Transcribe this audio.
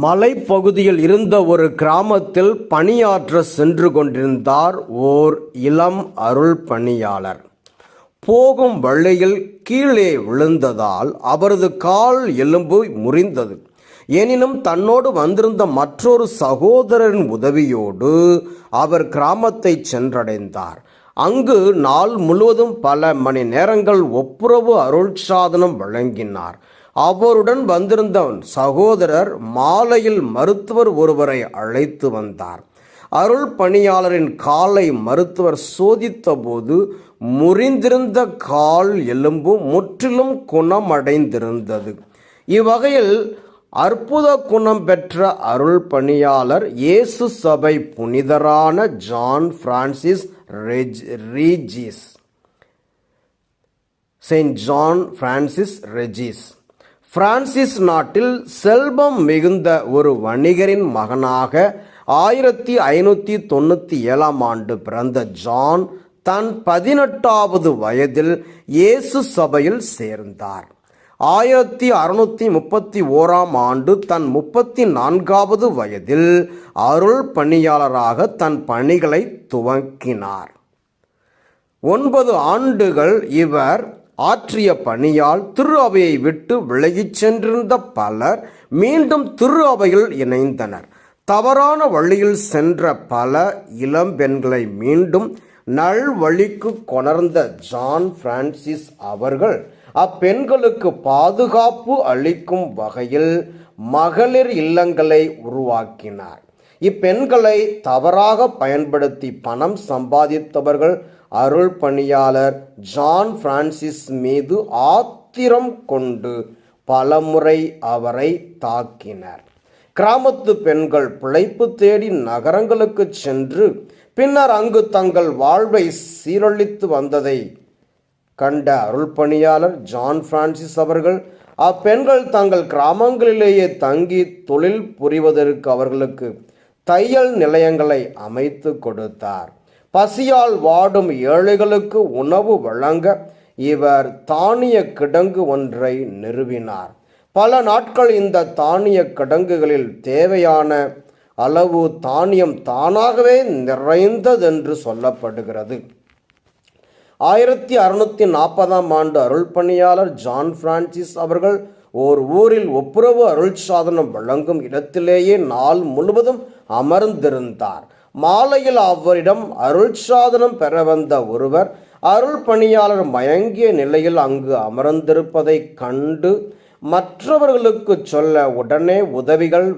மலைப்பகுதியில் இருந்த ஒரு கிராமத்தில் பணியாற்ற சென்று கொண்டிருந்தார் ஓர் இளம் அருள் பணியாளர். போகும் வழியில் கீழே விழுந்ததால் அவரது கால் எலும்பு முறிந்தது. எனினும் தன்னோடு வந்திருந்த மற்றொரு சகோதரரின் உதவியோடு அவர் கிராமத்தை சென்றடைந்தார். அங்கு நாள் முழுவதும் பல மணி நேரங்கள் ஒப்புரவு அருள் சாதனம் வழங்கினார். அவருடன் வந்திருந்தவன் சகோதரர் மாலையில் மருத்துவர் ஒருவரை அழைத்து வந்தார். அருள் பணியாளரின் காலை மருத்துவர் சோதித்தபோது முறிந்திருந்த கால் எலும்பு முற்றிலும் குணமடைந்திருந்தது. இவ்வகையில் அற்புத குணம் பெற்ற அருள் பணியாளர் இயேசு சபை புனிதரான John Francis reg Regis. Saint John Francis Regis. France நாட்டில் செல்வம் மிகுந்த ஒரு வணிகரின் மகனாக ஆயிரத்தி ஐநூற்றி தொண்ணூற்றி ஏழாம் ஆண்டு பிறந்த ஜான் தன் பதினெட்டாவது வயதில் இயேசு சபையில் சேர்ந்தார். ஆயிரத்தி அறுநூற்றி முப்பத்தி ஓராம் ஆண்டு தன் முப்பத்தி நான்காவது வயதில் அருள் பணியாளராக தன் பணிகளை துவக்கினார். ஒன்பது ஆண்டுகள் இவர் ஆற்றிய பணியால் திரு அவையை விட்டு விலகிச் சென்றிருந்த பலர் மீண்டும் திரு அவையில் இணைந்தனர். தவறான வழியில் சென்ற பல இளம் பெண்களை மீண்டும் நல்வழிக்கு கொணர்ந்த ஜான் பிரான்சிஸ் அவர்கள் அப்பெண்களுக்கு பாதுகாப்பு அளிக்கும் வகையில் மகளிர் இல்லங்களை உருவாக்கினார். இப்பெண்களை தவறாக பயன்படுத்தி பணம் சம்பாதித்தவர்கள் அருள் பணியாளர் ஜான் பிரான்சிஸ் மீது ஆத்திரம் கொண்டு பலமுறை அவரை தாக்கினர். கிராமத்து பெண்கள் பிழைப்பு தேடி நகரங்களுக்கு சென்று பின்னர் அங்கு தங்கள் வாழ்வை சீரழித்து வந்ததை கண்ட அருள் பணியாளர் ஜான் பிரான்சிஸ் அவர்கள் அப்பெண்கள் தங்கள் கிராமங்களிலேயே தங்கி தொழில் புரிவதற்கு அவர்களுக்கு தையல் நிலையங்களை அமைத்து கொடுத்தார். பசியால் வாடும் ஏழைகளுக்கு உணவு வழங்க இவர் தானிய கிடங்கு ஒன்றை நிறுவினார். பல நாட்கள் இந்த தானிய கிடங்குகளில் தேவையான அளவு தானியம் தானாகவே நிறைந்ததென்று சொல்லப்படுகிறது. ஆயிரத்தி அறுநூத்தி நாற்பதாம் ஆண்டு அருள் பணியாளர் ஜான் பிரான்சிஸ் அவர்கள் ஓர் ஊரில் ஒப்புரவு அருள் சாதனம் வழங்கும் இடத்திலேயே நாள் முழுவதும் அமர்ந்திருந்தார். மாலையில் அவரிடம் அருள் சாதனம் பெற வந்த ஒருவர் அருள் பணியாளர் மயங்கிய நிலையில் அங்கு அமர்ந்திருப்பதை கண்டு மற்றவர்களுக்கு சொல்ல உடனே உதவிகள்